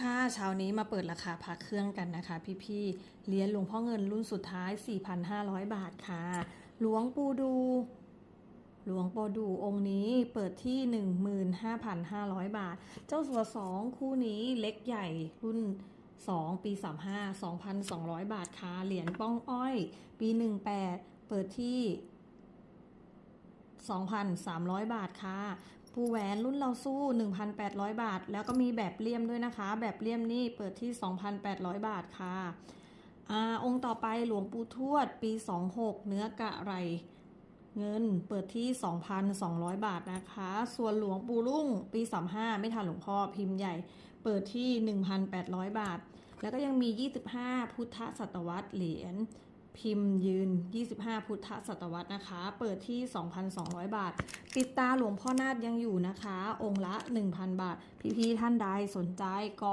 ค่ะเช้านี้มาเปิดราคาพระเครื่องกันนะคะ พี่ๆเหรียญหลวงพ่อเงินรุ่นสุดท้าย 4,500 บาทค่ะ หลวงปู่ดู หลวงปู่ดูองค์นี้เปิดที่ 15,500 บาท เจ้าสัวสองคู่นี้เล็กใหญ่รุ่น 2 ปี 35 2,200 บาทค่ะ เหรียญป้องอ้อย ปี 18 เปิดที่ 2,300 บาทค่ะ ปูแหวนรุ่นเราสู้ 1,800 บาท แล้วก็มีแบบเลี่ยมด้วยนะคะ แบบเลี่ยมนี่เปิดที่ 2,800 บาทค่ะอ่าองค์ต่อไปหลวงปู่ทวดปี 26 เนื้อกะไรเงินเปิดที่ 2,200 บาทนะคะ ส่วนหลวงปู่รุ่งปี 35 ไม่ทันหลวงพ่อพิมพ์ใหญ่ เปิดที่ 1,800 บาท แล้วก็ยังมี 25 พุทธศตวรรษเหรียญ พิมพ์ยืน 25 พุทธศตวรรษนะคะ เปิดที่ 2,200 บาท ปิดตาหลวงพ่อนาฏยังอยู่นะคะ องค์ละ 1,000 บาท พี่ๆท่านใดสนใจก็